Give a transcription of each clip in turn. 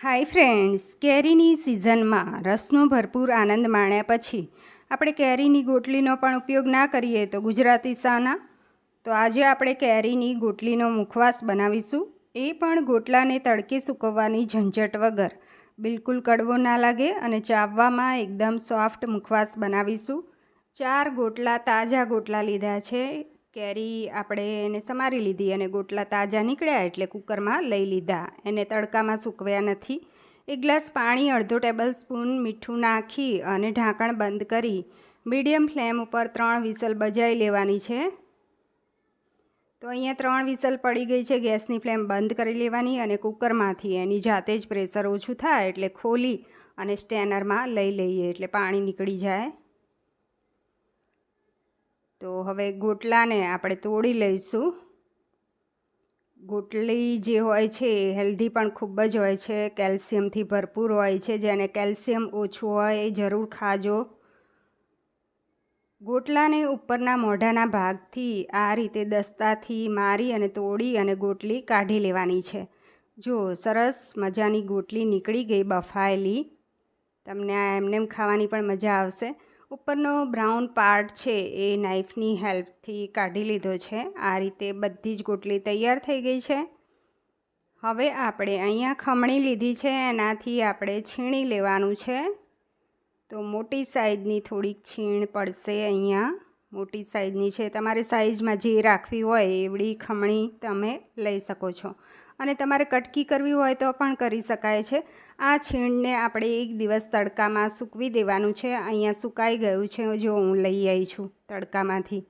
Hi friends, કેરીની સિઝનમાં રસનો ભરપૂર આનંદ માણ્યા પછી આપણે કેરીની ગોટલીનો પણ ઉપયોગ ના કરીએ તો ગુજરાતી શાના તો આજે આપણે કેરીની ગોટલીનો મુખવાસ બનાવીશું. એ પણ ગોટલાને તડકે સૂકવવાની ઝંઝટ વગર. બિલકુલ કડવો ના લાગે અને ચાવવામાં એકદમ સોફ્ટ મુખવાસ બનાવીશું. ચાર ગોટલા તાજા ગોટલા લીધા છે. કેરી આપણે એને સમારી લીધી અને ગોટલા તાજા નીકળ્યા એટલે કુકરમાં લઈ લીધા. એને તડકામાં સૂકવ્યા નથી. એક ગ્લાસ પાણી, અડધો ટેબલ સ્પૂન મીઠું નાખી અને ઢાંકણ બંધ કરી. મીડિયમ ફ્લેમ ઉપર ત્રણ વિસલ બજાવી લેવાની છે. તો અહીંયા ત્રણ વિસલ પડી ગઈ છે. ગેસની ફ્લેમ બંધ કરી લેવાની અને કુકરમાંથી એની જાતે જ પ્રેશર ઓછું થાય એટલે ખોલી અને સ્ટેનરમાં લઈ લઈએ એટલે પાણી નીકળી જાય. તો હવે ગોટલાને આપણે તોડી લઈશું. ગોટલી જે હોય છે એ હેલ્ધી પણ ખૂબ જ હોય છે, કેલ્શિયમથી ભરપૂર હોય છે, જેને કેલ્શિયમ ઓછું હોય એ જરૂર ખાજો. ગોટલાને ઉપરના મોઢાના ભાગથી આ રીતે દસ્તાથી મારી અને તોડી અને ગોટલી કાઢી લેવાની છે. જો સરસ મજાની ગોટલી નીકળી ગઈ બફાયેલી, તમને આ એમને ખાવાની પણ મજા આવશે. ઉપરનો બ્રાઉન પાર્ટ છે એ નાઈફની હેલ્પથી કાઢી લીધો છે. આ રીતે બધી જ ગોટલી તૈયાર થઈ ગઈ છે. હવે આપણે અહીંયા ખમણી લીધી છે. એનાથી આપણે છીણી લેવાનું છે. તો મોટી સાઈઝની થોડીક છીણ પડશે અહીંયા. મોટી સાઈઝની છે. તમારે સાઈઝમાં જે રાખવી હોય એવડી ખમણી તમે લઈ શકો છો. અને તમારે કટકી કરવી હોય તો પણ કરી શકાય છે. આ છીણને આપણે એક દિવસ તડકામાં સૂકવી દેવાનું છે. અહીંયા સુકાઈ ગયું છે. જો હું લઈ આવી છું તડકામાંથી.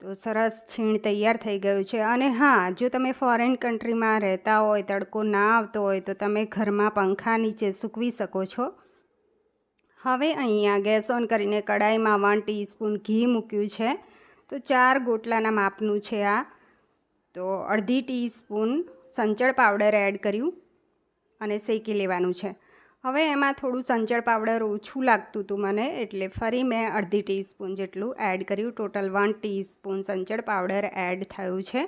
તો સરસ છીણ તૈયાર થઈ ગયું છે. અને હા, જો તમે ફોરેન કન્ટ્રીમાં રહેતા હોય, તડકો ના આવતો હોય, તો તમે ઘરમાં પંખા નીચે સૂકવી શકો છો. હવે અહીંયા ગેસ ઓન કરીને કડાઈમાં વન ટીસ્પૂન ઘી મૂક્યું છે. તો ચાર ગોટલાના માપનું છે આ. તો અડધી ટીસ્પૂન સંચળ પાવડર એડ કર્યું અને શેકી લેવાનું છે. હવે એમાં થોડું સંચળ પાવડર ઓછું લાગતું હતું મને, એટલે ફરી મેં અડધી ટીસ્પૂન જેટલું એડ કર્યું. ટોટલ વન ટીસ્પૂન સંચળ પાવડર એડ થયું છે.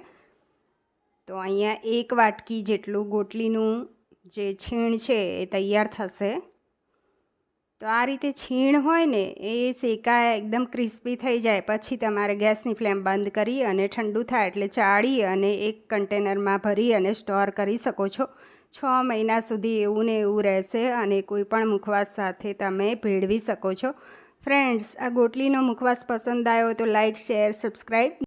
તો અહીંયા એક વાટકી જેટલું ગોટલીનું જે છીણ છે એ તૈયાર થશે. તો આ રીતે છીણ હોય ને, એ શેકાય, એકદમ ક્રિસ્પી થઈ જાય. પછી તમારે ગેસની ફ્લેમ બંધ કરી અને ઠંડુ થાય એટલે ચાળી અને એક કન્ટેનરમાં ભરી અને સ્ટોર કરી શકો છો. છ મહિના સુધી એવું ને એવું રહેશે અને કોઈ પણ મુખવાસ સાથે તમે ભેળવી શકો છો. ફ્રેન્ડ્સ, આ ગોટલીનો મુખવાસ પસંદ આવ્યો તો લાઇક શેર, સબસ્ક્રાઈબ.